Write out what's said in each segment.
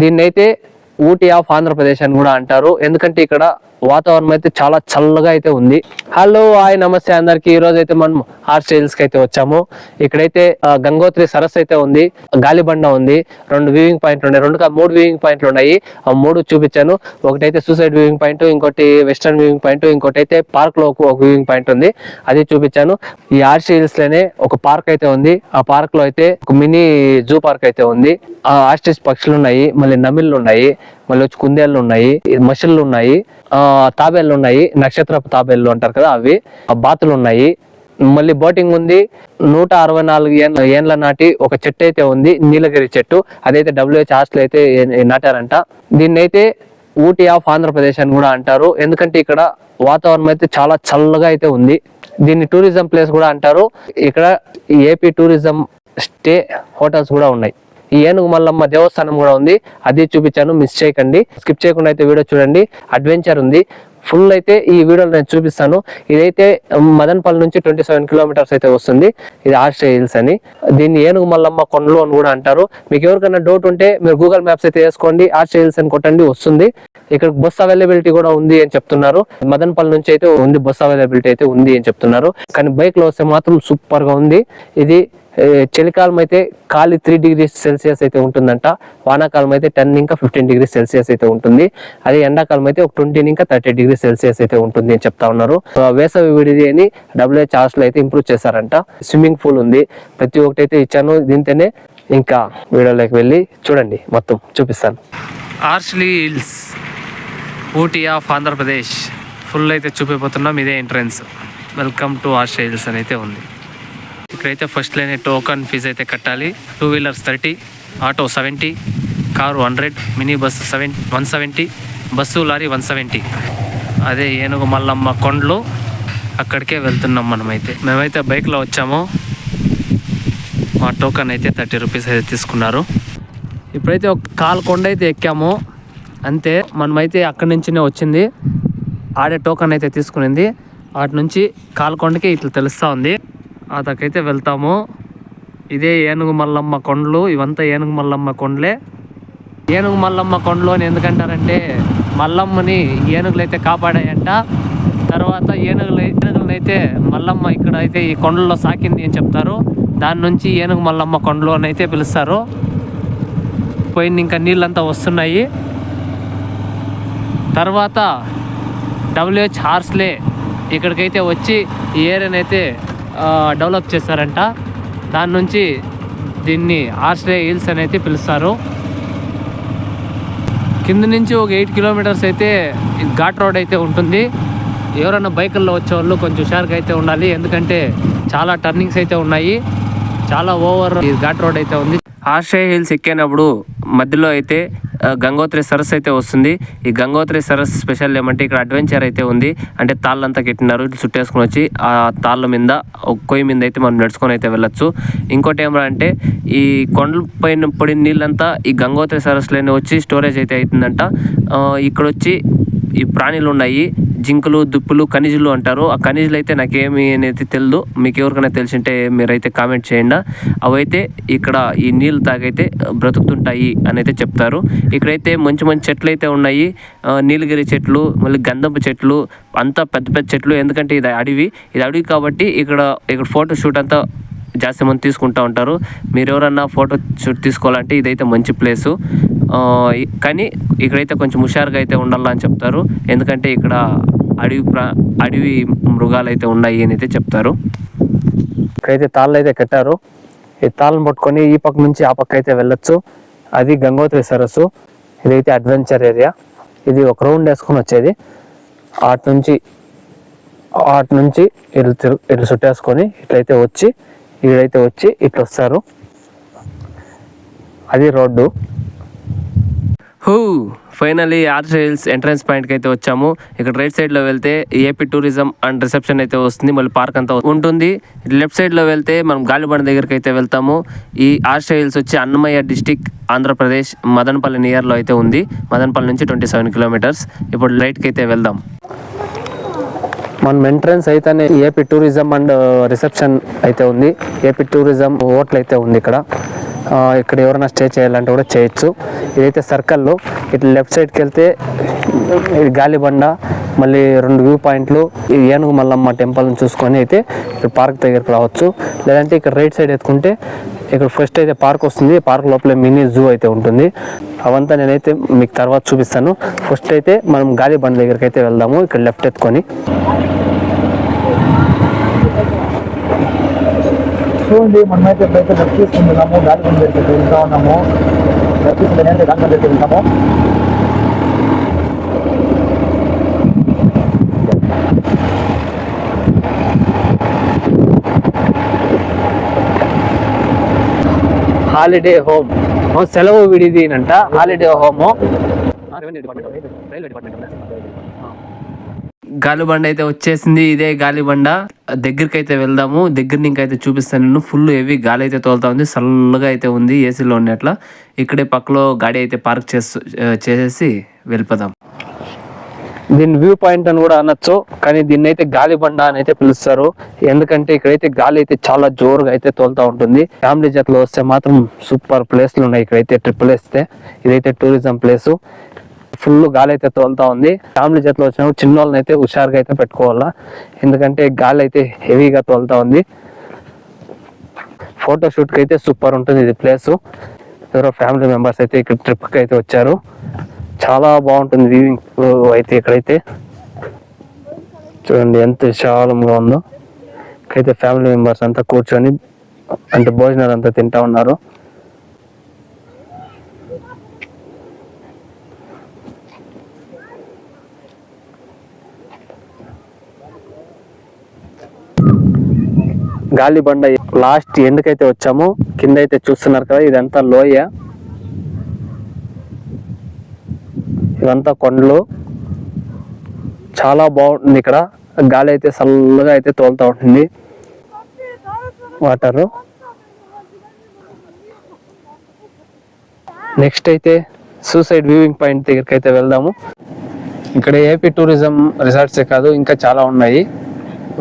దీన్నైతే Ooty of Andhra Pradesh అని కూడా అంటారు. ఎందుకంటే ఇక్కడ వాతావరణం అయితే చాలా చల్లగా అయితే ఉంది. హలో హాయ్ నమస్తే అందరికి. ఈ రోజు అయితే మనం హార్ట్ స్టైల్స్కి అయితే వచ్చాము. ఇక్కడైతే గంగోత్రి సరస్సు అయితే ఉంది. గాలిబండ ఉంది. రెండు వ్యూయింగ్ పాయింట్లు ఉన్నాయి. రెండు మూడు వ్యూయింగ్ పాయింట్లు ఉన్నాయి. ఆ మూడు చూపించాను. ఒకటైతే సూసైడ్ వ్యూయింగ్ పాయింట్ ఇంకోటి వెస్టర్న్ వ్యూయింగ్ పాయింట్ ఇంకోటి అయితే పార్క్లో ఒక వ్యూయింగ్ పాయింట్ ఉంది. అది చూపించాను. ఈ ఆర్ట్ హిల్స్లోనే ఒక పార్క్ అయితే ఉంది. ఆ పార్క్లో అయితే ఒక మినీ జూ పార్క్ అయితే ఉంది. ఆ ఆస్ట్రిచ్ పక్షులు ఉన్నాయి. మళ్ళీ నమిళ్ళు ఉన్నాయి. మళ్ళీ వచ్చి కుందేళ్ళు ఉన్నాయి మసిళ్ళు ఉన్నాయి ఆ తాబేళ్ళు ఉన్నాయి నక్షత్రపు తాబేళ్ళు అంటారు కదా అవి ఆ బాతులు ఉన్నాయి. మళ్ళీ బోటింగ్ ఉంది నూట అరవై నాలుగు ఏళ్ళ ఏండ్ల నాటి ఒక చెట్టు అయితే ఉంది నీలగిరి చెట్టు. అదైతే డబ్ల్యూహెచ్ హాస్టల్ అయితే నాటారంట. దీన్ని అయితే ఊటీ ఆఫ్ ఆంధ్రప్రదేశ్ అని కూడా అంటారు. ఎందుకంటే ఇక్కడ వాతావరణం అయితే చాలా చల్లగా అయితే ఉంది. దీన్ని టూరిజం ప్లేస్ కూడా అంటారు. ఇక్కడ ఏపీ టూరిజం స్టే హోటల్స్ కూడా ఉన్నాయి. ఈ ఏనుగు మల్లమ్మ దేవస్థానం కూడా ఉంది. అది చూపించాను మిస్ చేయకండి. స్కిప్ చేయకుండా అయితే వీడియో చూడండి. అడ్వెంచర్ ఉంది. ఫుల్ అయితే ఈ వీడియోలో నేను చూపిస్తాను. ఇదైతే మదనపల్లి నుంచి ట్వంటీ సెవెన్ కిలోమీటర్స్ అయితే వస్తుంది. ఇది ఆస్ట్రే హిల్స్ అని. దీన్ని ఏనుగు మల్లమ్మ కొండలు అని కూడా అంటారు. మీకు ఎవరికైనా డౌట్ ఉంటే మీరు గూగుల్ మ్యాప్స్ అయితే వేసుకోండి. ఆస్ట్రే హిల్స్ అని కొట్టండి వస్తుంది. ఇక్కడ బస్ అవైలబిలిటీ కూడా ఉంది అని చెప్తున్నారు. మదనపల్లి నుంచి అయితే ఉంది బస్ అవైలబిలిటీ అయితే ఉంది అని చెప్తున్నారు. కానీ బైక్లో వస్తే మాత్రం సూపర్గా ఉంది. ఇది చలికాలం అయితే ఖాళీ త్రీ డిగ్రీ సెల్సియస్ అయితే ఉంటుందంట. వానాకాలం అయితే టెన్ ఇంకా ఫిఫ్టీన్ డిగ్రీ సెల్సియస్ అయితే ఉంటుంది. అదే ఎండాకాలం అయితే ఒక ట్వంటీ ఇంకా థర్టీ డిగ్రీ సెల్సియస్ అయితే ఉంటుంది అని చెప్తా ఉన్నారు. వేసవి విడిది అని డబ్ల్యూహెచ్ హాస్టల్ అయితే ఇంప్రూవ్ చేశారంట. స్విమ్మింగ్ పూల్ ఉంది. ప్రతి ఒక్కటి అయితే ఇచ్చాను. దీంతోనే ఇంకా వీడియోలోకి వెళ్ళి చూడండి. మొత్తం చూపిస్తాను. ఆర్ష్లీ hills Ooty of Andhra Pradesh full అయితే చూపిపోతున్నాం. ఇదే entrance welcome to Horsley Hills అని అయితే ఉంది. ఇక్కడైతే ఫస్ట్ లైన్ టోకన్ ఫీజ్ అయితే కట్టాలి. Two wheelers thirty auto seventy car hundred mini bus seven one seventy bus lorry one seventy అదే ఏనుగు మల్లమ్మ కొండలు అక్కడికే వెళ్తున్నాం మనమైతే. మేమైతే బైక్లో వచ్చాము. మా టోకన్ అయితే థర్టీ రూపీస్ అయితే తీసుకున్నారు. ఇప్పుడైతే ఒక కాలు కొండ అయితే ఎక్కాము. అంతే మనమైతే అక్కడి నుంచినే వచ్చింది. ఆడే టోకన్ అయితే తీసుకునింది. వాటి నుంచి కాలకొండకి ఇట్లా తెలుస్తూ ఉంది. అతకైతే వెళ్తాము. ఇదే ఏనుగు మల్లమ్మ కొండలు ఇవంతా ఏనుగు మల్లమ్మ కొండలే. ఏనుగు మల్లమ్మ కొండలు అని ఎందుకంటారంటే మల్లమ్మని ఏనుగులు అయితే కాపాడాయంట. తర్వాత ఏనుగులు ఏనుగులను అయితే మల్లమ్మ ఇక్కడ అయితే ఈ కొండల్లో సాకింది అని చెప్తారు. దాని నుంచి ఏనుగు మల్లమ్మ కొండలు అని అయితే పిలుస్తారు. పోయింది ఇంకా నీళ్ళంతా వస్తున్నాయి. తర్వాత డబ్ల్యూహెచ్ హార్స్లే ఇక్కడికైతే వచ్చి ఈ ఏరియానైతే డెవలప్ చేశారంట. దాని నుంచి దీన్ని ఆశ్రయ హిల్స్ అని అయితే పిలుస్తారు. కింద నుంచి ఒక ఎయిట్ కిలోమీటర్స్ అయితే ఘాట్ రోడ్ అయితే ఉంటుంది. ఎవరైనా బైకుల్లో వచ్చేవాళ్ళు కొంచెం హుషారుగా అయితే ఉండాలి. ఎందుకంటే చాలా టర్నింగ్స్ అయితే ఉన్నాయి. చాలా ఓవర్ ఈ ఘాట్ రోడ్ అయితే ఉంది. ఆశ్రయ హిల్స్ ఎక్కినప్పుడు మధ్యలో అయితే గంగోత్రి సరస్సు అయితే వస్తుంది. ఈ గంగోత్రి సరస్సు స్పెషల్ ఏమంటే ఇక్కడ అడ్వెంచర్ అయితే ఉంది. అంటే తాళ్ళంతా కెట్టినారు. చుట్టేసుకుని చుట్టేసుకొని వచ్చి ఆ తాళ్ళ మీద ఒక కొయ్యి మీద అయితే మనం నడుచుకొని అయితే వెళ్ళొచ్చు. ఇంకోటి ఏమంటే ఈ కొండల పైన పడిన నీళ్ళంతా ఈ గంగోత్రి సరస్సులోనే వచ్చి స్టోరేజ్ అయితే అవుతుందంట ఇక్కడ వచ్చి ఈ ప్రాణులు ఉన్నాయి జింకలు దుప్పులు ఖనిజులు అంటారు. ఆ ఖనిజులు అయితే నాకేమి అనేది తెలియదు మీకు ఎవరికైనా తెలిసింటే మీరైతే కామెంట్ చేయండి. అవైతే ఇక్కడ ఈ నీళ్ళు తాగైతే బ్రతుకుతుంటాయి అని అయితే చెప్తారు. ఇక్కడైతే మంచి మంచి చెట్లు అయితే ఉన్నాయి నీలగిరి చెట్లు మళ్ళీ గంధపు చెట్లు అంతా పెద్ద పెద్ద చెట్లు. ఎందుకంటే ఇది అడవి. ఇది అడవి కాబట్టి ఇక్కడ ఇక్కడ ఫోటో షూట్ అంతా జాస్తి మంది తీసుకుంటూ ఉంటారు. మీరు ఎవరన్నా ఫోటో షూట్ తీసుకోవాలంటే ఇదైతే మంచి ప్లేసు. కానీ ఇక్కడైతే కొంచెం హుషారుగా అయితే ఉండాలని చెప్తారు. ఎందుకంటే ఇక్కడ అడవి ప్రా అడవి మృగాలు అయితే ఉన్నాయి అని అయితే చెప్తారు. ఇక్కడైతే తాళ్ళు అయితే కట్టారు. ఈ తాళ్ళను పట్టుకొని ఈ పక్క నుంచి ఆ పక్క అయితే వెళ్ళొచ్చు. అది గంగోత్రి సరస్సు. ఇదైతే అడ్వెంచర్ ఏరియా. ఇది ఒక రౌండ్ వేసుకొని వచ్చేది. అటు నుంచి అటు నుంచి ఇల్లు ఇల్లు ఇట్లా చుట్టేసుకొని ఇట్లయితే వచ్చి వీడైతే వచ్చి ఇట్లా వస్తారు. అది రోడ్డు. హూ ఫైనలీ ఆర్చ్ హిల్స్ ఎంట్రన్స్ పాయింట్కి అయితే వచ్చాము. ఇక్కడ రైట్ సైడ్లో వెళ్తే ఏపీ టూరిజం అండ్ రిసెప్షన్ అయితే వస్తుంది. మళ్ళీ పార్క్ అంతా ఉంటుంది. లెఫ్ట్ సైడ్లో వెళ్తే మనం గాలిబండ దగ్గరికి అయితే వెళ్తాము. ఈ ఆర్చ్ హిల్స్ వచ్చి అన్నమయ్య డిస్టిక్ ఆంధ్రప్రదేశ్ మదనపల్లి నియర్లో అయితే ఉంది. మదనపల్లి నుంచి ట్వంటీ సెవెన్ కిలోమీటర్స్. ఇప్పుడు లైట్కి అయితే వెళ్దాం. మనం ఎంట్రన్స్ అయితేనే ఏపీ టూరిజం అండ్ రిసెప్షన్ అయితే ఉంది. ఏపీ టూరిజం హోటల్ అయితే ఉంది ఇక్కడ. ఇక్కడ ఎవరైనా స్టే చేయాలంటే కూడా చేయొచ్చు. ఇదైతే సర్కిల్లో ఇట్లా లెఫ్ట్ సైడ్కి వెళ్తే ఇది గాలిబండ మళ్ళీ రెండు వ్యూ పాయింట్లు ఈ ఏనుగు మల్లమ్మ టెంపుల్ని చూసుకొని అయితే ఇక్కడ పార్క్ దగ్గరికి రావచ్చు. లేదంటే ఇక్కడ రైట్ సైడ్ ఎత్తుకుంటే ఇక్కడ ఫస్ట్ అయితే పార్క్ వస్తుంది. పార్క్ లోపల మినీ జూ అయితే ఉంటుంది. అవంతా నేనైతే మీకు తర్వాత చూపిస్తాను. ఫస్ట్ అయితే మనం గాలిబండ దగ్గరికి అయితే వెళ్దాము. ఇక్కడ లెఫ్ట్ ఎత్తుకొని. చూడండి మనమైతే ఇప్పుడైతే లెఫ్ట్ తీసుకుంటున్నాము గాలి కొండ దగ్గరికి వెళ్తా ఉన్నాము. లెఫ్ట్ తీసుకుంటే గాలి కొండ దగ్గరికి వెళ్తాము. హాలిడే హోమ్ సెలవు విడిదినంట హాలిడే హోమ్ గాలిబండ అయితే వచ్చేసింది ఇదే గాలిబండ. దగ్గరికి అయితే వెళ్దాము దగ్గర నుంచి అయితే చూపిస్తాను నేను ఫుల్ హెవీ గాలి అయితే తోలుతా ఉంది చల్లగా అయితే ఉంది ఏసీలో ఉన్నట్ల ఇక్కడే పక్కలో గాడి అయితే పార్క్ చేస్తూ చేసేసి వెళ్ళిపోదాం. దీని వ్యూ పాయింట్ అని కూడా అనొచ్చు కానీ దీన్ని అయితే గాలిబండ అని అయితే పిలుస్తారు. ఎందుకంటే ఇక్కడైతే గాలి అయితే చాలా జోరుగా అయితే తోలుతూ ఉంటుంది. ఫ్యామిలీ జట్లో వస్తే మాత్రం సూపర్ ప్లేస్లు ఉన్నాయి ఇక్కడైతే ట్రిపుల్ వేస్తే ఇదైతే టూరిజం ప్లేసు ఫుల్ గాలి అయితే తోలుతా ఉంది. ఫ్యామిలీ జట్లు వచ్చినప్పుడు చిన్న వాళ్ళని అయితే హుషారుగా అయితే పెట్టుకోవాలా. ఎందుకంటే గాలి అయితే హెవీగా తోలుతా ఉంది. ఫోటో అయితే సూపర్ ఉంటుంది ఇది ప్లేస్ ఎవరో ఫ్యామిలీ మెంబర్స్ అయితే ఇక్కడ ట్రిప్కి అయితే వచ్చారు. చాలా బాగుంటుంది వ్యూయింగ్ అయితే ఇక్కడైతే. చూడండి ఎంత విశాలంగా ఉందో. ఇక్కడైతే ఫ్యామిలీ మెంబర్స్ అంతా కూర్చొని అంటే భోజనాలు అంతా తింటా ఉన్నారు. గాలి బండ లాస్ట్ ఎండ్కైతే వచ్చాము. కింద అయితే చూస్తున్నారు కదా ఇదంతా లోయ. ఇదంతా కొండలు. చాలా బాగుంటుంది ఇక్కడ. గాలి అయితే చల్లగా అయితే తోలుతూ ఉంటుంది. వాటర్. నెక్స్ట్ అయితే సూసైడ్ వ్యూవింగ్ పాయింట్ దగ్గరికి అయితే వెళ్దాము. ఇక్కడ ఏపీ టూరిజం రిసార్ట్సే కాదు ఇంకా చాలా ఉన్నాయి.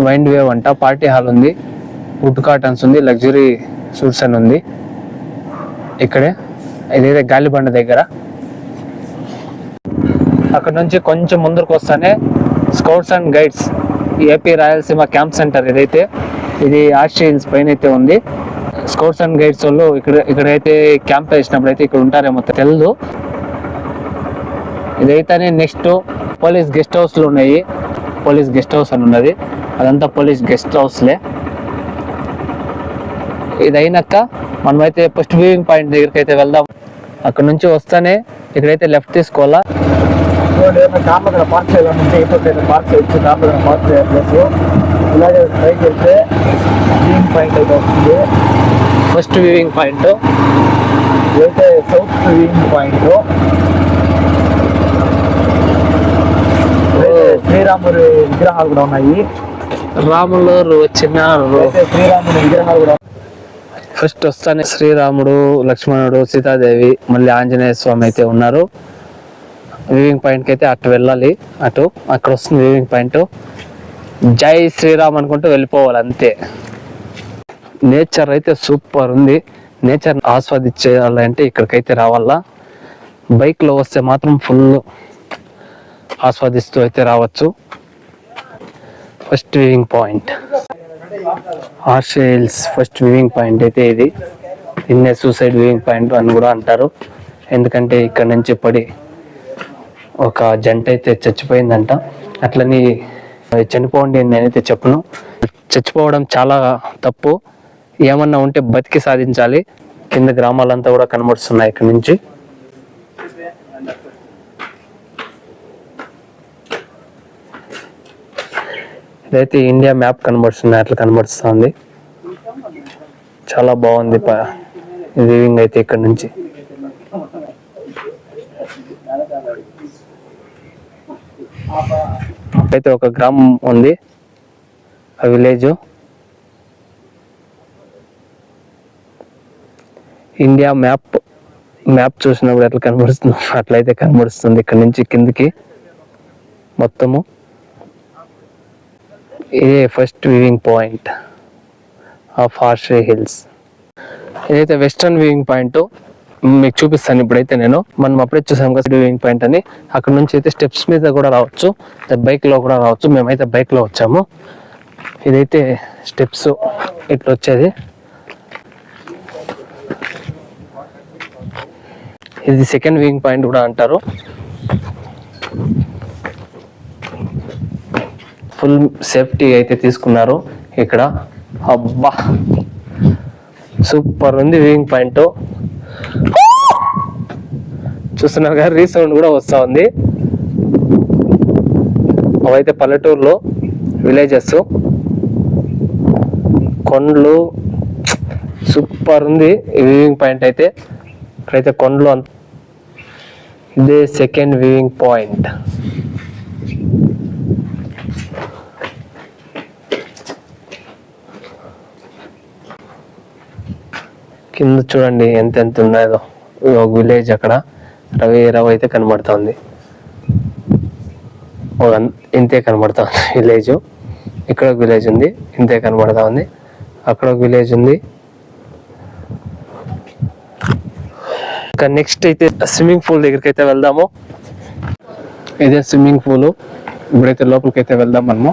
వైండ్ వేవ్ అంట పార్టీ హాల్ ఉంది. వుడ్ కాటన్స్ ఉంది లగ్జరీ సూట్స్ అని ఉంది. ఇక్కడే ఇదైతే గాలిబండ దగ్గర. అక్కడ నుంచి కొంచెం ముందరకు వస్తానే scouts and guides AP Rayalaseema camp centre ఇదైతే ఇది ఆర్షి పైన అయితే ఉంది. స్కౌట్స్ అండ్ గైడ్స్ వాళ్ళు ఇక్కడ ఇక్కడైతే క్యాంప్ వేసినప్పుడు అయితే ఇక్కడ ఉంటారేమో తెలియదు ఇదైతేనే నెక్స్ట్ పోలీస్ గెస్ట్ హౌస్లు ఉన్నాయి. పోలీస్ గెస్ట్ హౌస్ అని ఉన్నది. అదంతా పోలీస్ గెస్ట్ హౌస్లే. ఇది అయినాక మనమైతే ఫస్ట్ వ్యూయింగ్ పాయింట్ దగ్గరికి అయితే వెళ్దాం. అక్కడ నుంచి వస్తానే ఇక్కడైతే లెఫ్ట్ తీసుకోవాలా? పార్క్ చేయాలంటే ఇప్పుడు పార్క్ చేయొచ్చు పార్క్ ఇలాగే ట్రై చేస్తే పాయింట్ అయితే వస్తుంది ఫస్ట్ వ్యూయింగ్ పాయింట్ ఇదైతే సౌత్ వ్యూయింగ్ పాయింట్ శ్రీరాముడి విగ్రహాలు కూడా ఉన్నాయి. రాములు వచ్చిన అయితే శ్రీరాముడి విగ్రహాలు కూడా ఫస్ట్ వస్తానే శ్రీరాముడు లక్ష్మణుడు సీతాదేవి మళ్ళీ ఆంజనేయ స్వామి అయితే ఉన్నారు. వ్యూవింగ్ పాయింట్కి అయితే అటు వెళ్ళాలి అటు. అక్కడ వస్తుంది వ్యూవింగ్ పాయింట్ జై శ్రీరామ్ అనుకుంటూ వెళ్ళిపోవాలి అంతే. నేచర్ అయితే సూపర్ ఉంది. నేచర్ ఆస్వాదించాలంటే ఇక్కడికైతే రావాలా? బైక్లో వస్తే మాత్రం ఫుల్ ఆస్వాదిస్తూ అయితే రావచ్చు. First viewing point hills first viewing point అయితే ఇది. ఇన్నే సూసైడ్ వ్యూయింగ్ పాయింట్ అని కూడా అంటారు. ఎందుకంటే ఇక్కడ నుంచి పడి ఒక జంట అయితే చచ్చిపోయిందంట. అట్లని చనిపోండి నేనైతే చెప్పను. చచ్చిపోవడం చాలా తప్పు. ఏమన్నా ఉంటే బతికి సాధించాలి. కింద గ్రామాలంతా కూడా కనబడుతున్నాయి ఇక్కడ నుంచి. ఇదైతే ఇండియా మ్యాప్ కనబడుతుంది అట్లా కనబడుతుంది. చాలా బాగుంది వ్యూవింగ్ అయితే ఇక్కడ నుంచి. అయితే ఒక గ్రామం ఉంది ఆ విలేజ్ ఇండియా మ్యాప్ మ్యాప్ చూసినప్పుడు ఎట్లా కనబడుతుంది అట్లయితే కనబడుతుంది ఇక్కడ నుంచి కిందికి మొత్తము. ఇదే first viewing point of Horsley Hills ఇదైతే వెస్ట్రన్ వ్యూయింగ్ పాయింట్ మీకు చూపిస్తాను ఇప్పుడైతే నేను. మనం అప్పుడే చూసాం కదా వ్యూయింగ్ పాయింట్ అని. అక్కడ నుంచి అయితే స్టెప్స్ మీద కూడా రావచ్చు. బైక్లో కూడా రావచ్చు. మేమైతే బైక్లో వచ్చాము. ఇదైతే స్టెప్స్ ఇట్లా వచ్చేది. ఇది సెకండ్ వ్యూయింగ్ పాయింట్ కూడా అంటారు. ఫుల్ సేఫ్టీ అయితే తీసుకున్నారు ఇక్కడ. అబ్బా! సూపర్ ఉంది వ్యూయింగ్ పాయింట్. చూస్తున్నారు కదా రీసౌండ్ కూడా వస్తూ ఉంది. అవైతే పల్లెటూరులో విలేజెస్. కొండలు. సూపర్ ఉంది ఈ వ్యూయింగ్ పాయింట్ అయితే. ఇక్కడైతే కొండలు అంత. ఇదే సెకండ్ వ్యూయింగ్ పాయింట్. కింద చూడండి ఎంత ఎంత ఉన్నాయో. ఒక విలేజ్ అక్కడ. రవి రవి అయితే కనబడుతుంది. ఇంతే కనబడతా ఉంది విలేజ్. ఇక్కడ ఒక విలేజ్ ఉంది ఇంతే కనబడతా ఉంది అక్కడ ఒక విలేజ్ ఉంది. ఇంకా నెక్స్ట్ అయితే స్విమ్మింగ్ పూల్ దగ్గరికి అయితే వెళ్దాము. ఇదే స్విమ్మింగ్ పూల్. ఇప్పుడైతే లోపలికి అయితే వెళ్దాం మనము.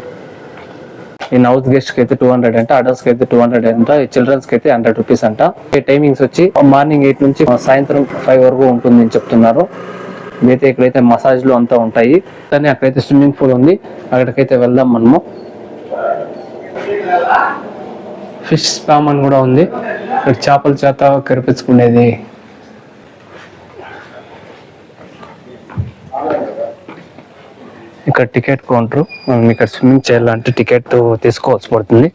ఈ నౌత్ గెస్ట్కి అయితే టూ హండ్రెడ్ అంట అడల్ట్స్కి అయితే టూ హండ్రెడ్ అంట ఈ చిల్డ్రన్స్కి అయితే హండ్రెడ్ రూపీస్ అంట. ఈ టైమింగ్స్ వచ్చి మార్నింగ్ ఎయిట్ నుంచి సాయంత్రం ఫైవ్ వరకు ఉంటుంది అని చెప్తున్నారు. ఇదైతే ఇక్కడైతే మసాజ్లు అంతా ఉంటాయి. కానీ అక్కడైతే స్విమ్మింగ్ పూల్ ఉంది. అక్కడికైతే వెళ్దాం మనము. ఫిష్ స్పామ్ అని కూడా ఉంది. ఇక్కడ చేపల చేత కరిపించుకునేది. ఇక్కడ టికెట్ కౌంటర్. మనం ఇక్కడ స్విమ్మింగ్ చేయాలంటే టికెట్ తీసుకోవాల్సి పడుతుంది.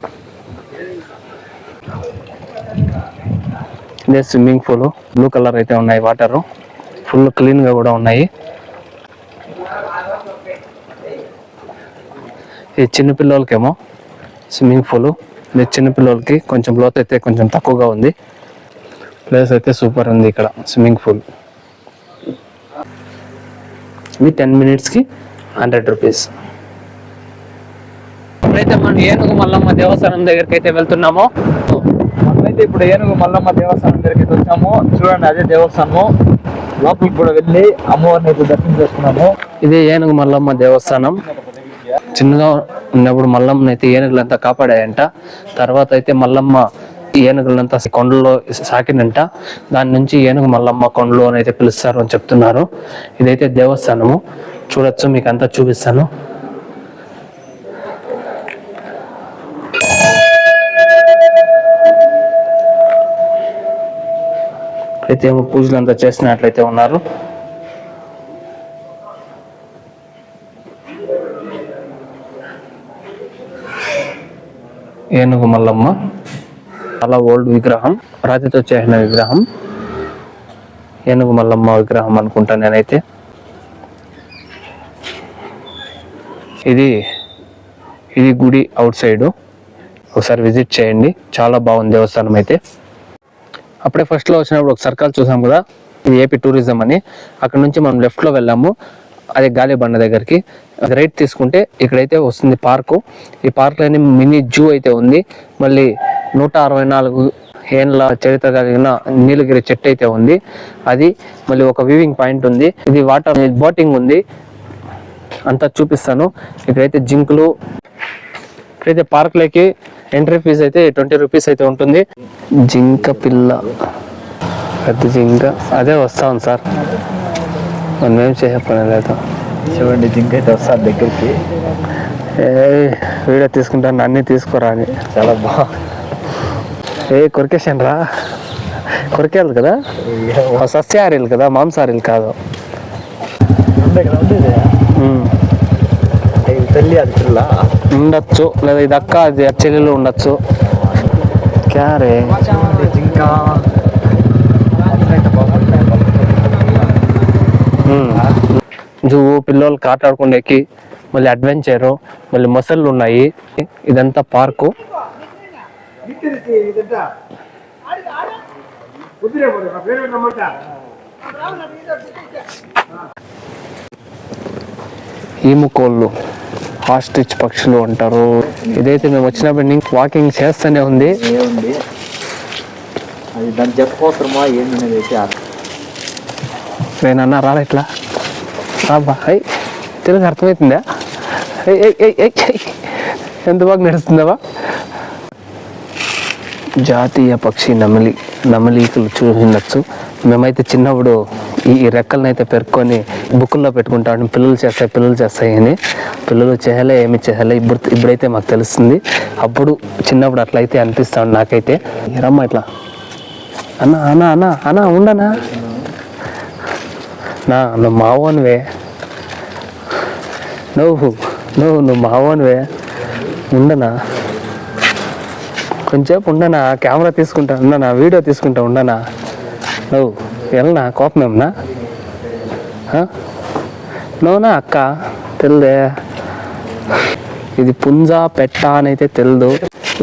ఇదే స్విమ్మింగ్ పూల్. బ్లూ కలర్ అయితే ఉన్నాయి వాటర్. ఫుల్ క్లీన్గా కూడా ఉన్నాయి. ఈ చిన్నపిల్లలకేమో స్విమ్మింగ్ పూల్. ఇది చిన్న పిల్లలకి కొంచెం లోతు అయితే కొంచెం తక్కువగా ఉంది. ప్లేస్ అయితే సూపర్ ఉంది ఇక్కడ స్విమ్మింగ్ పూల్. ఇది టెన్ మినిట్స్కి హండ్రెడ్ రూపీస్. ఇప్పుడైతే మనం ఏనుగు మల్లమ్మ దేవస్థానం దగ్గరికి అయితే వెళ్తున్నామో. మనమైతే ఇప్పుడు ఏనుగు మల్లమ్మ దేవస్థానం దగ్గరికి అయితే వచ్చాము. చూడండి అదే దేవస్థానము. లోపలికి కూడా వెళ్ళి అమ్మవారిని అయితే దర్శనం చేసుకున్నాము. ఇదే ఏనుగు మల్లమ్మ దేవస్థానం. చిన్నగా ఉన్నప్పుడు మల్లమ్మని అయితే ఏనుగులంతా కాపాడాయంట. తర్వాత అయితే మల్లమ్మ ఏనుగులంతా కొండలో సాకినంట దాని నుంచి ఏనుగు మల్లమ్మ కొండలు అని అయితే పిలుస్తారు అని చెప్తున్నారు. ఇదైతే దేవస్థానము. చూడొచ్చు మీకు అంతా చూపిస్తాను. అయితే పూజలు అంతా చేసినట్లయితే ఉన్నారు. ఏనుగు మల్లమ్మ. చాలా ఓల్డ్ విగ్రహం రాతితో చేసిన విగ్రహం ఏనుగు మల్లమ్మ విగ్రహం అనుకుంటా నేనైతే. ఇది ఇది గుడి అవుట్ సైడ్. ఒకసారి విజిట్ చేయండి చాలా బాగుంది దేవస్థానం అయితే. అప్పుడే ఫస్ట్లో వచ్చినప్పుడు ఒక సర్కల్ చూసాం కదా ఇది ఏపీ టూరిజం అని. అక్కడ నుంచి మనం లెఫ్ట్లో వెళ్ళాము అదే గాలిబండ దగ్గరికి. అది రైట్ తీసుకుంటే ఇక్కడైతే వస్తుంది పార్కు ఈ పార్క్లోనే మినీ జూ అయితే ఉంది. మళ్ళీ నూట అరవై నాలుగు ఏండ్ల చరిత్ర కలిగిన నీలగిరి చెట్టు అయితే ఉంది. అది మళ్ళీ ఒక వివింగ్ పాయింట్ ఉంది. ఇది వాటర్ బోటింగ్ ఉంది. అంతా చూపిస్తాను. ఇక్కడైతే జింకులు ఇక్కడైతే పార్క్లోకి ఎంట్రీ ఫీజు అయితే ట్వంటీ రూపీస్ అయితే ఉంటుంది. జింక పిల్ల పెద్ద జింక. అదే వస్తాం సార్. మనం ఏం లేదు? చూడండి జింక అయితే వస్తారు దగ్గరికి. ఏ వీడియో తీసుకుంటాను అన్నీ తీసుకోరా అని. చాలా బాగా ఏ కొరికేసాను రా కొరికేయాలి కదా? ఆ సస్యాహారీలు కదా మాంసాహారీలు కాదు. తల్లి అది పిల్ల? ఉండొచ్చు లేదా ఇది అక్క అది చెల్లెలు ఉండొచ్చు. క్యారే బాగుంటాయి. జువ్వు పిల్లలకి ఆట ఆడుకునేకి మళ్ళీ అడ్వెంచరు మళ్ళీ మొసళ్ళు ఉన్నాయి. ఇదంతా పార్కు. ఈము కోళ్ళు ఆస్ట్రిచ్ పక్షులు అంటారు. ఇదైతే మేము వచ్చినప్పటి నుంచి వాకింగ్ చేస్తూనే ఉంది. ఏముంది? అది దాన్ని చెప్పవసరమా? ఏంది. నేనన్నా రాలే ఇట్లా. రాబా అయ్ తెలుగు అర్థమవుతుందా. ఎంత బాగా నడుస్తుందావా జాతీయ పక్షి నమిలి నమలీకులు చూసిండొచ్చు మేమైతే చిన్నప్పుడు ఈ రెక్కలను అయితే పెరుక్కొని బుక్కుల్లో పెట్టుకుంటాం. పిల్లలు చేస్తాయి పిల్లలు చేస్తాయి అని. పిల్లలు చేయలే ఏమి చేయలే ఇప్పుడు ఇప్పుడైతే మాకు తెలుస్తుంది. అప్పుడు చిన్నప్పుడు అట్లయితే అనిపిస్తాను నాకైతే. రమ్మ ఇట్లా. అన్న అన్న అన్న అన్న ఉండనా? నా నువ్వు మావోనివే. నువ్వు నువ్వు నువ్వు మావోనివే. ఉండనా? కొంచెంసేపు ఉండనా? కెమెరా తీసుకుంటా ఉండనా? వీడియో తీసుకుంటా ఉండనా? నువ్వు వెళ్ళనా? కోపం ఏమన్నా నువ్వునా అక్క? తెలిదే. ఇది పుంజా పెట్ట అని అయితే తెలియదు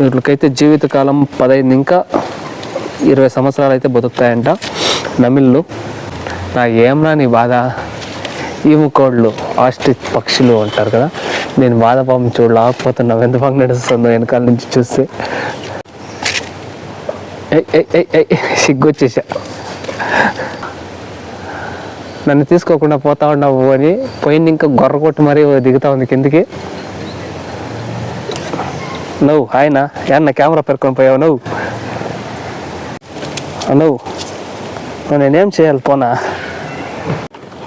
వీటికైతే జీవితకాలం పదహైదు ఇంకా ఇరవై సంవత్సరాలు అయితే బతుకుతాయంట నమిళ్ళు. నా ఏమన్నా నీ బాధ? ఈము కోళ్ళు ఆస్ట్రిచ్ పక్షులు అంటారు కదా? నేను బాధపాపం చూడలేకపోతున్నావు ఎంత బాగా నడుస్తుందో వెనకాల నుంచి చూస్తే. సిగ్గొచ్చేసా. నన్ను తీసుకోకుండా పోతా ఉన్నావు అని పోయింది ఇంకా గొర్ర కొట్టి మరీ దిగుతా ఉంది కిందికి. నువ్వు ఆయన ఏమన్నా కెమెరా పెరుకొని పోయావు నవ్వు. నువ్వు నువ్వు నేనేం చేయాలి పోనా?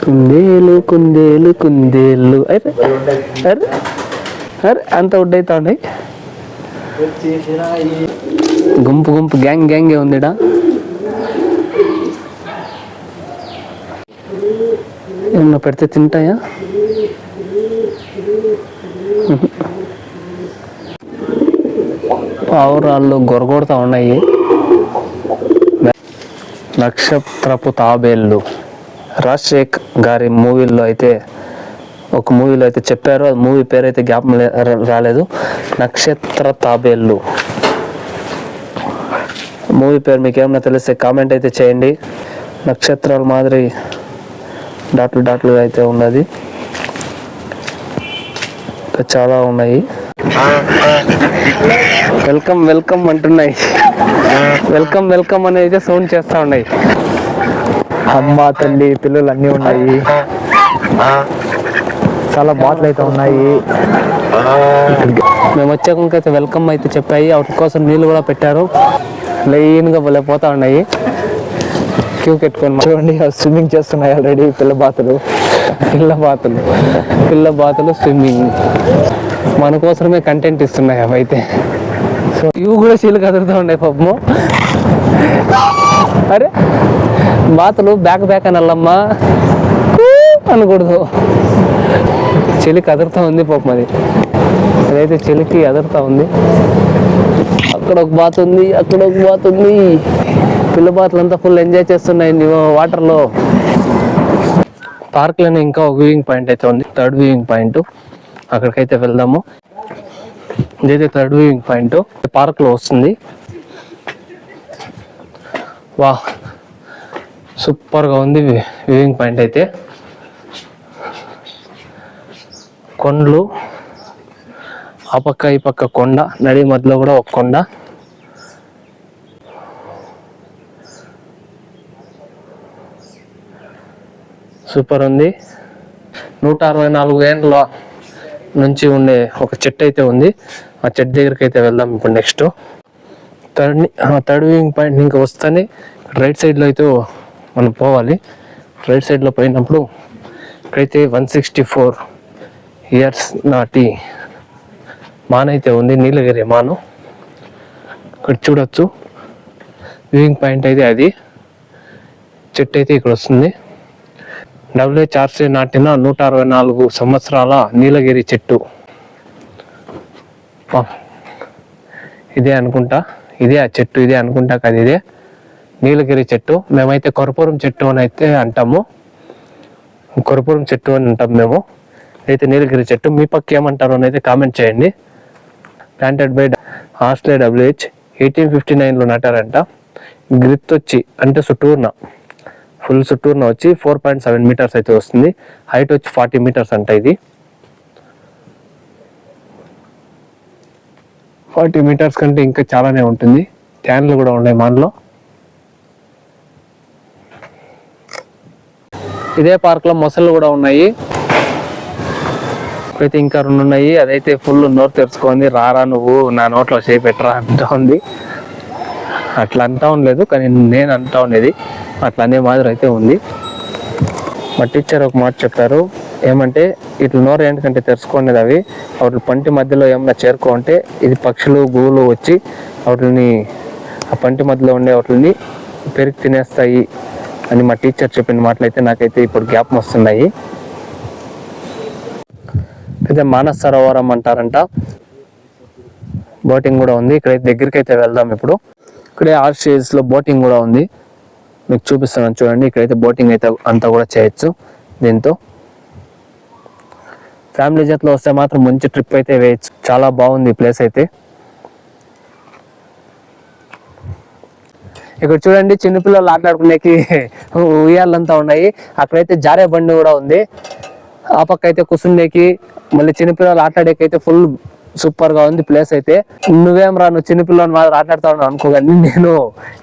కుందేలు కుందేలు కుందేలు. అరే అరే అరే అంత ఉడ్డైతా ఉన్నాయి గుంపు గుంపు గ్యాంగ్ గ్యాంగే ఉందిడా? ఏమన్నా పెడితే తింటాయా? పావురాళ్ళు గొరగొడతా ఉన్నాయి. నక్షత్రపు తాబేళ్ళు రాజశేఖర్ గారి మూవీల్లో అయితే ఒక మూవీలో అయితే చెప్పారు. అది మూవీ పేరు అయితే జ్ఞాపం రాలేదు. నక్షత్ర తాబేళ్ళు మూవీ పేరు మీకు ఏమన్నా తెలిస్తే కామెంట్ అయితే చేయండి. నక్షత్రాల మాదిరి డాట్లు డాట్లు అయితే ఉన్నది. ఇంకా చాలా ఉన్నాయి. వెల్కమ్ వెల్కమ్ అంటున్నాయి. వెల్కమ్ వెల్కమ్ అని అయితే సౌండ్ చేస్తా ఉన్నాయి. అమ్మ తల్లి పిల్లలు అన్నీ ఉన్నాయి. చాలా బాటలు అయితే ఉన్నాయి. మేము వచ్చాక వెల్కమ్ అయితే చెప్పాయి. వాటి కోసం నీళ్ళు కూడా పెట్టారు. లైన్గా భలే పోతా ఉన్నాయి. క్యూ కట్టుకొని చూడండి స్విమ్మింగ్ చేస్తున్నాయి ఆల్రెడీ పిల్ల బాతులు. పిల్ల బాతులు. పిల్ల బాతులు స్విమ్మింగ్. మన కోసమే కంటెంట్ ఇస్తున్నాయి అవి అయితే సో ఇవి కూడా చీలు కదులుతూ ఉన్నాయి పాపము. అరే బాతులు బ్యాక్ బ్యాక్ అని అల్లమ్మా అనకూడదు. చెలి కదురుతూ ఉంది పాపం అది. అదైతే చెలికి ఎదురుతా ఉంది. అక్కడ ఒక బాత్ ఉంది అక్కడ ఒక బాత్ ఉంది. పిల్ల బాతులు అంతా ఫుల్ ఎంజాయ్ చేస్తున్నాయి వాటర్లో పార్క్లోనే ఇంకా ఒక వ్యూయింగ్ పాయింట్ అయితే ఉంది థర్డ్ వ్యూయింగ్ పాయింట్ అక్కడికైతే వెళ్దాము. ఇదైతే థర్డ్ వ్యూయింగ్ పాయింట్ పార్క్లో వస్తుంది. వా సూపర్గా ఉంది వ్యూయింగ్ పాయింట్ అయితే. కొండలు. ఆ పక్క ఈ పక్క కొండ నడి మధ్యలో కూడా ఒక కొండ. సూపర్ ఉంది. నూట అరవై నాలుగు ఏండ్ల నుంచి ఉండే ఒక చెట్టు అయితే ఉంది. ఆ చెట్టు దగ్గరికి అయితే వెళ్దాం ఇప్పుడు next third third viewing point ఇంకా వస్తేనే రైట్ సైడ్లో అయితే మనం పోవాలి. రైట్ సైడ్లో పోయినప్పుడు ఇక్కడైతే వన్ సిక్స్టీ ఫోర్ ఇయర్స్ నాటి మాన్ అయితే ఉంది నీలగిరి మాను. ఇక్కడ చూడొచ్చు. వ్యూయింగ్ పాయింట్ అయితే అది. చెట్టు అయితే ఇక్కడ వస్తుంది. డబ్ల్యూహెచ్ఆర్సీ నాటిన నూట అరవై నాలుగు సంవత్సరాల నీలగిరి చెట్టు. ఇదే అనుకుంటా. ఇదే ఆ చెట్టు ఇదే అనుకుంటా కదా ఇదే నీలగిరి చెట్టు. మేమైతే కొరపురం చెట్టు అని అయితే అంటాము. కొరపురం చెట్టు అని అంటాం మేము. అయితే నీలగిరి చెట్టు మీ పక్క ఏమంటారు అని అయితే కామెంట్ చేయండి. Planted by Horsley W H eighteen fifty నైన్లో నాటారంట. గ్రిత్ వచ్చి అంటే సుట్టూర్ణ. ఫుల్ సుట్టూర్న వచ్చి ఫోర్ పాయింట్ సెవెన్ మీటర్స్ అయితే వస్తుంది. హైట్ వచ్చి ఫార్టీ మీటర్స్ అంట ఇది. ఫార్టీ మీటర్స్ కంటే ఇంకా చాలానే ఉంటుంది. ట్యాన్లు కూడా ఉన్నాయి మనలో. ఇదే పార్క్లో మొసళ్ళు కూడా ఉన్నాయి. అయితే ఇంకా రెండు ఉన్నాయి అదైతే ఫుల్ నోరు తెరుచుకుంది రారా నువ్వు నా నోట్లో చేయి పెట్టరా అంటా ఉంది. అట్లా అంటా ఉండలేదు కానీ నేను అంటా ఉండేది. అట్లా అనే మాదిరి అయితే ఉంది. మా టీచర్ ఒక మాట చెప్పారు. ఏమంటే ఇట్లా నోరు ఏంటంటే తెరుచుకునేది అవి వాటి పంటి మధ్యలో ఏమైనా చేరుకుంటే ఇది పక్షులు గూలు వచ్చి వాటిని ఆ పంటి మధ్యలో ఉండే వాటిని పెరిగి తినేస్తాయి అని మా టీచర్ చెప్పిన మాటలు అయితే నాకైతే ఇప్పుడు జ్ఞాపం వస్తున్నాయి. అయితే మానస సరోవరం అంటారంట. బోటింగ్ కూడా ఉంది. ఇక్కడ దగ్గరికి అయితే వెళ్దాం ఇప్పుడు. ఇక్కడే ఆర్షేస్లో బోటింగ్ కూడా ఉంది. మీకు చూపిస్తున్నాను చూడండి. ఇక్కడైతే బోటింగ్ అయితే అంతా కూడా చేయొచ్చు దీంతో. ఫ్యామిలీ జట్లో వస్తే మాత్రం మంచి ట్రిప్ అయితే వేయచ్చు. చాలా బాగుంది ప్లేస్ అయితే. ఇక్కడ చూడండి చిన్నపిల్లలు ఆటలాడుకునేకి ఉయ్యాలంతా ఉన్నాయి. అక్కడైతే జారే బండి కూడా ఉంది. ఆ పక్క అయితే కుసుండేకి మళ్ళీ చిన్నపిల్లలు ఆటలాడేకి అయితే ఫుల్ సూపర్గా ఉంది ప్లేస్ అయితే. నువ్వేం రా నువ్వు చిన్నపిల్లని మాత్రం ఆటలాడతావు అనుకోగానే నేను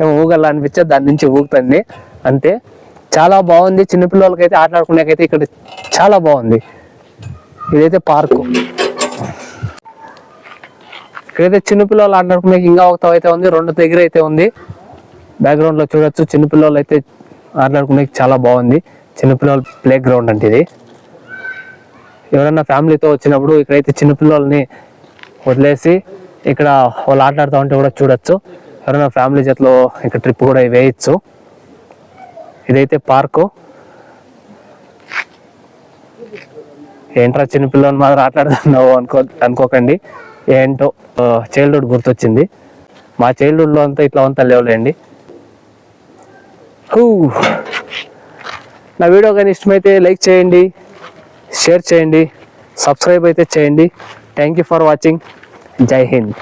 ఏమో ఊగల అనిపించే దాని నుంచి ఊగుతుంది. అంతే చాలా బాగుంది చిన్నపిల్లలకి అయితే ఆటలాడుకునేకైతే ఇక్కడ చాలా బాగుంది. ఇదైతే పార్కు ఇక్కడైతే చిన్నపిల్లలు ఆటలాడుకునే ఇంకా ఒక అయితే ఉంది రెండు దగ్గర అయితే ఉంది. బ్యాక్గ్రౌండ్లో చూడొచ్చు చిన్నపిల్లలు అయితే ఆటలాడుకునే చాలా బాగుంది. చిన్నపిల్లల ప్లే గ్రౌండ్ అంటే ఇది. ఎవరైనా ఫ్యామిలీతో వచ్చినప్పుడు ఇక్కడైతే చిన్నపిల్లల్ని వదిలేసి ఇక్కడ వాళ్ళు ఆటలాడుతూ ఉంటే కూడా చూడొచ్చు. ఎవరైనా ఫ్యామిలీ జట్లో ఇక్కడ ట్రిప్ కూడా వేయచ్చు. ఇదైతే పార్కు. ఏంట్రా చిన్నపిల్లని మాత్రం ఆటలాడుతున్నావు అనుకో అనుకోకండి. ఏంటో చైల్డ్హుడ్ గుర్తొచ్చింది. మా చైల్డ్హుడ్లో అంతా ఇట్లా అంతా లేవులేండి. నా వీడియో కానీ ఇష్టమైతే లైక్ చేయండి. షేర్ చేయండి సబ్స్క్రైబ్ అయితే చేయండి. థ్యాంక్ యూ ఫర్ వాచింగ్ జై హింద్